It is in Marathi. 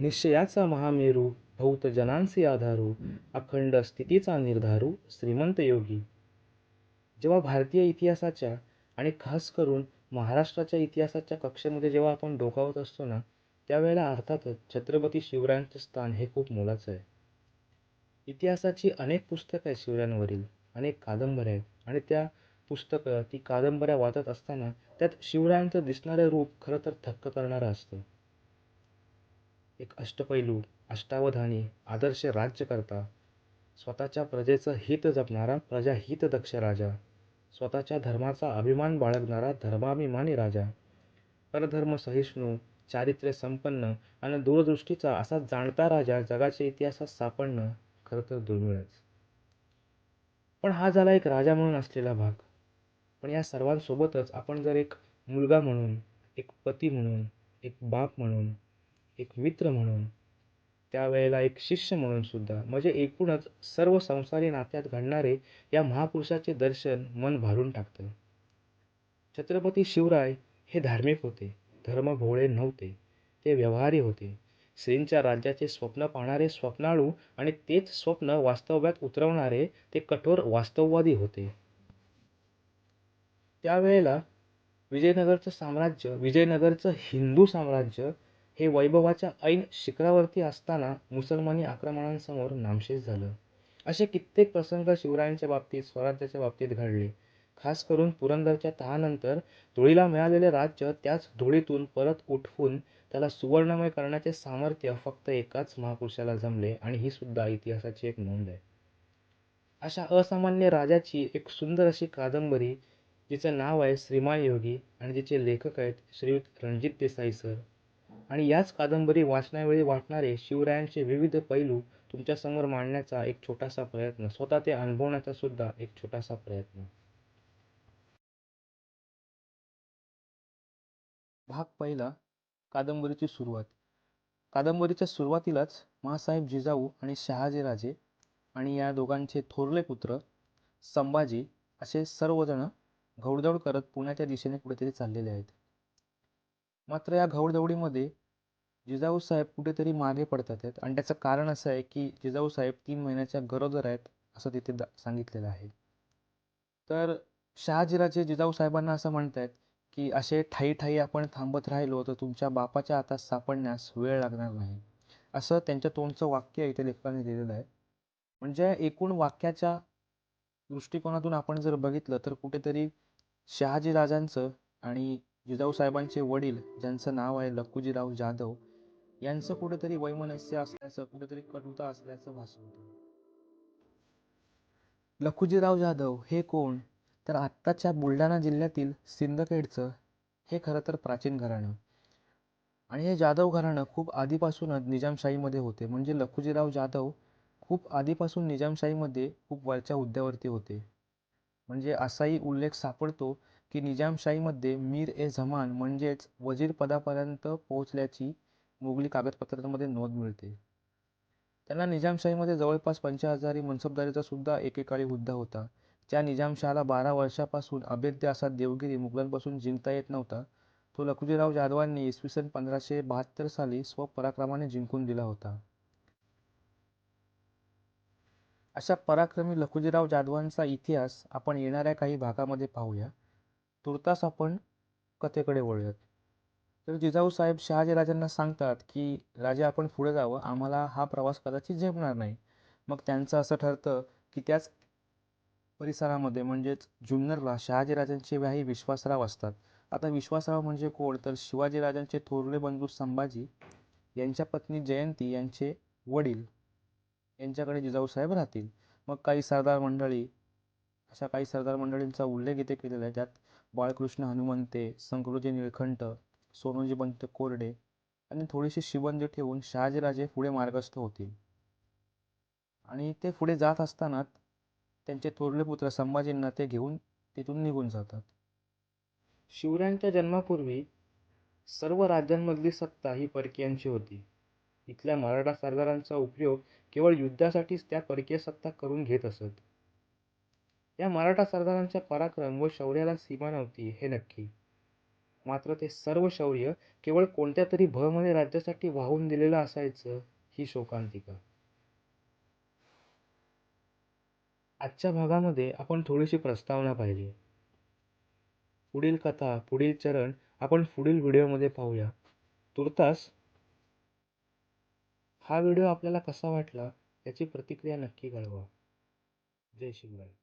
निश्चयाचा महामेरू भौत जनांचे आधारू अखंड स्थितीचा निर्धारू श्रीमंत योगी. जेव्हा भारतीय इतिहासाच्या आणि खास करून महाराष्ट्राच्या इतिहासाच्या कक्षेमध्ये जेव्हा आपण डोकावत असतो ना त्यावेळेला अर्थातच छत्रपती शिवरायांचं स्थान हे खूप मोलाचं आहे. इतिहासाची अनेक पुस्तकं आहेत शिवरायांवरील अनेक कादंबऱ्या आहेत. आणि त्या पुस्तकं ती कादंबऱ्या वाचत असताना त्यात शिवरायांचं दिसणारं रूप खरं तर थक्क करणारं असतं. एक अष्टपैलू अष्टावधानी आदर्श राज्यकर्ता स्वतःच्या प्रजेचं हित जपणारा प्रजाहित दक्ष राजा स्वतःच्या धर्माचा अभिमान बाळगणारा धर्माभिमानी राजा परधर्म सहिष्णू चारित्र्य संपन्न आणि दूरदृष्टीचा असा जाणता राजा जगाच्या इतिहासात सापडणं खरं तर दुर्मिळच. पण हा झाला एक राजा म्हणून असलेला भाग. पण या सर्वांसोबतच आपण जर एक मुलगा म्हणून एक पती म्हणून एक बाप म्हणून एक मित्र म्हणून त्यावेळेला एक शिष्य म्हणून सुद्धा म्हणजे एकूणच सर्व संसारी नात्यात घडणारे या महापुरुषाचे दर्शन मन भारून टाकतं. छत्रपती शिवराय हे धार्मिक होते धर्म भोळे नव्हते ते व्यवहारी होते. श्रींच्या राज्याचे स्वप्न पाहणारे स्वप्नाळू आणि तेच स्वप्न वास्तव्यात उतरवणारे ते कठोर वास्तववादी होते. त्यावेळेला विजयनगरचं साम्राज्य विजयनगरचं हिंदू साम्राज्य हे वैभवाच्या ऐन शिखरावरती असताना मुसलमानी आक्रमणांसमोर नामशेष झालं. असे कित्येक प्रसंग शिवरायांच्या बाबतीत स्वराज्याच्या बाबतीत घडले. खास करून पुरंदरच्या तहानंतर धुळीला मिळालेले राज्य त्याच धुळीतून परत उठवून त्याला सुवर्णमय करण्याचे सामर्थ्य फक्त एकाच महापुरुषाला जमले आणि ही सुद्धा इतिहासाची एक नोंद आहे. अशा असामान्य राजाची एक सुंदर अशी कादंबरी जिचं नाव आहे श्रीमान योगी आणि जिचे लेखक आहेत श्रीयुत रणजित देसाई सर. आणि याच कादंबरी वाचण्यावेळी वाटणारे शिवरायांचे विविध पैलू तुमच्यासमोर मांडण्याचा एक छोटासा प्रयत्न स्वतः ते अनुभवण्याचा सुद्धा एक छोटासा प्रयत्न. भाग पहिला कादंबरीची सुरुवात. कादंबरीच्या सुरुवातीलाच महासाहेब जिजाऊ आणि शहाजीराजे आणि या दोघांचे थोरले पुत्र संभाजी असे सर्वजण घौडदौड करत पुण्याच्या दिशेने कुठेतरी चाललेले आहेत. मात्र या घौडदौडीमध्ये जिजाऊ साहेब कुठेतरी मागे पडतात आहेत. आणि त्याचं कारण असं आहे की जिजाऊ साहेब तीन महिन्याच्या गरोदर आहेत असं तिथे दा सांगितलेलं आहे. तर शहाजीराजे जिजाऊ साहेबांना असं म्हणत आहेत की असे ठाई ठाई आपण थांबत राहिलो तर तुमच्या बापाच्या हातात सापडण्यास वेळ लागणार नाही. असं त्यांच्या तोंडचं वाक्य इथे लेखकाने दिलेलं आहे. म्हणजे एकूण वाक्याच्या दृष्टिकोनातून आपण जर बघितलं तर कुठेतरी शहाजी राजांचं आणि जिजाऊ साहेबांचे वडील ज्यांचं नाव आहे लखुजीराव जाधव यांचं कुठेतरी वैमनस्य असल्याचं कुठेतरी कटुता असल्याचं भासवतं. लखुजीराव जाधव हे कोण? तर आत्ताच्या बुलढाणा जिल्ह्यातील सिंदखेडचं हे खरं तर प्राचीन घराणं. आणि हे जाधव घराणं खूप आधीपासूनच निजामशाहीमध्ये होते. म्हणजे लखुजीराव जाधव खूप आधीपासून निजामशाहीमध्ये खूप वरच्या हुद्द्यावरती होते. म्हणजे असाही उल्लेख सापडतो की निजामशाहीमध्ये मीर ए झमान म्हणजेच वजीर पदापर्यंत पोहोचल्याची मुघली कागदपत्रांमध्ये नोंद मिळते. त्यांना निजामशाहीमध्ये जवळपास पंचहजारी मनसबदारीचा सुद्धा एकेकाळी हुद्दा होता. ज्या निजामशहाला बारा वर्षापासून अभेद्य असा देवगिरी मुघलांपासून जिंकता येत नव्हता तो लखुजीराव जाधवांनी इसवी सन पंधराशे बहात्तर साली स्वपराक्रमाने जिंकून दिला होता. अशा पराक्रमी लखुजीराव जाधवांचा इतिहास आपण येणाऱ्या काही भागामध्ये पाहूया. तुर्तास आपण कथेकडे वळूयात. तर जिजाऊ साहेब शहाजीराजांना सांगतात की राजे आपण पुढे जावं. आम्हाला हा प्रवास कदाचित झेपणार नाही. मग त्यांचं असं ठरतं की त्याच परिसरामध्ये म्हणजेच जुन्नरला शहाजीराजांचे व्याही विश्वासराव असतात. आता विश्वासराव म्हणजे कोण? तर शिवाजीराजांचे थोरले बंधू संभाजी यांच्या पत्नी जयंती यांचे वडील यांच्याकडे जिजाऊसाहेब राहतील. मग काही सरदार मंडळी अशा काही सरदार मंडळींचा उल्लेख इथे केलेला आहे. ज्यात बाळकृष्ण हनुमंते संकृजी निळकंठ सोनोजी पंत कोरडे आणि थोडीशी शिबंदी ठेवून शहाजीराजे पुढे मार्गस्थ होतील. आणि ते पुढे जात असताना त्यांचे थोरले पुत्र संभाजींना ते घेऊन तिथून निघून जातात. शिवरायांच्या जन्मापूर्वी सर्व राज्यांमधली सत्ता ही परकीयांची होती. इथल्या मराठा सरदारांचा उपयोग केवळ युद्धासाठीच त्या परकीय सत्ता करून घेत असत. या मराठा सरदारांच्या पराक्रम व शौर्याला सीमा नव्हती हे नक्की. मात्र ते सर्व शौर्य केवळ कोणत्या तरी भयमध्ये राज्यासाठी वाहून दिलेलं असायचं ही शोकांतिका. आजच्या भागामध्ये आपण थोडीशी प्रस्तावना पाहिली. पुढील कथा पुढील चरण आपण पुढील व्हिडिओमध्ये पाहूया. तुर्तास हा व्हिडिओ आपल्याला कसा वाटला याची प्रतिक्रिया नक्की कळवा. जय शिवराय